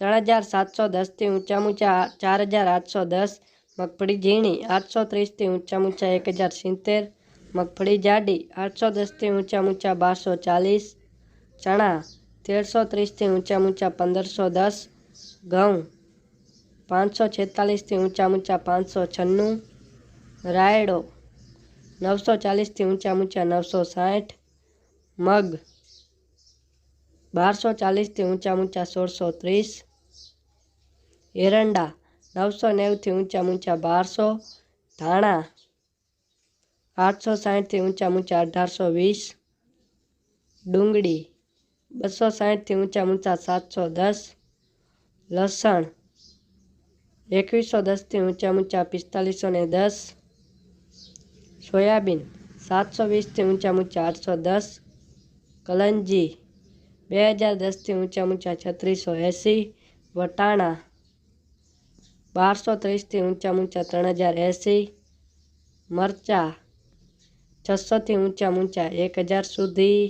ત્રણ હજાર સાતસો દસથી ઊંચા ઊંચા ચાર હજાર આઠસો દસ, મગફળી ઝીણી આઠસો ત્રીસથી ઊંચા ઊંચા એક હજાર સિત્તેર, મગફળી જાડી આઠસો દસથી ઊંચા ઊંચા બારસો ચાલીસ, ચણા તેરસો ત્રીસથી ઊંચા ઊંચા પંદરસો દસ, ઘઉં પાંચસો છેતાલીસથી ઊંચા ઊંચા પાંચસો છન્નું, રાયડો નવસો ચાલીસથી ઊંચા ઊંચા નવસો સાઠ, મગ બારસો ચાલીસથી ઊંચા ઊંચા સોળસો ત્રીસ એરંડા નવસો નેવુંથી ઊંચા ઊંચા બારસો, ધાણા આઠસો સાઠથી ઊંચા ઊંચા અઢારસો વીસ, ડુંગળી બસો સાઠથી ઊંચા ઊંચા સાતસો દસ, લસણ એકવીસો દસથી ઊંચા ઊંચા પિસ્તાલીસો ને દસ, સોયાબીન સાતસો વીસથી ઊંચા ઊંચા આઠસો દસ, કલંજી બે હજાર દસથી ઊંચા ઊંચા છત્રીસો એંસી, વટાણા બારસો ત્રીસથી ઊંચા ઊંચા ત્રણ હજાર એંસી, મરચાં છસોથી ઊંચા ઊંચા એક હજાર સુધી.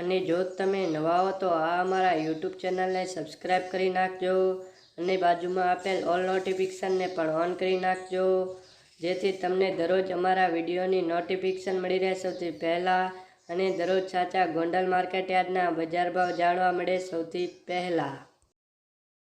અને જો તમે નવા હો તો આ અમારા યુટ્યુબ ચેનલને સબસ્ક્રાઈબ કરી નાખજો અને બાજુમાં આપેલ ઓલ નોટિફિકેશનને પણ ઓન કરી નાખજો. જેથી તમને દરરોજ અમારા વિડીયોની નોટિફિકેશન મળી રહે સૌથી પહેલાં અને દરરોજ સાચા ગોંડલ માર્કેટ યાર્ડના બજાર ભાવ જાણવા મળે સૌથી પહેલાં.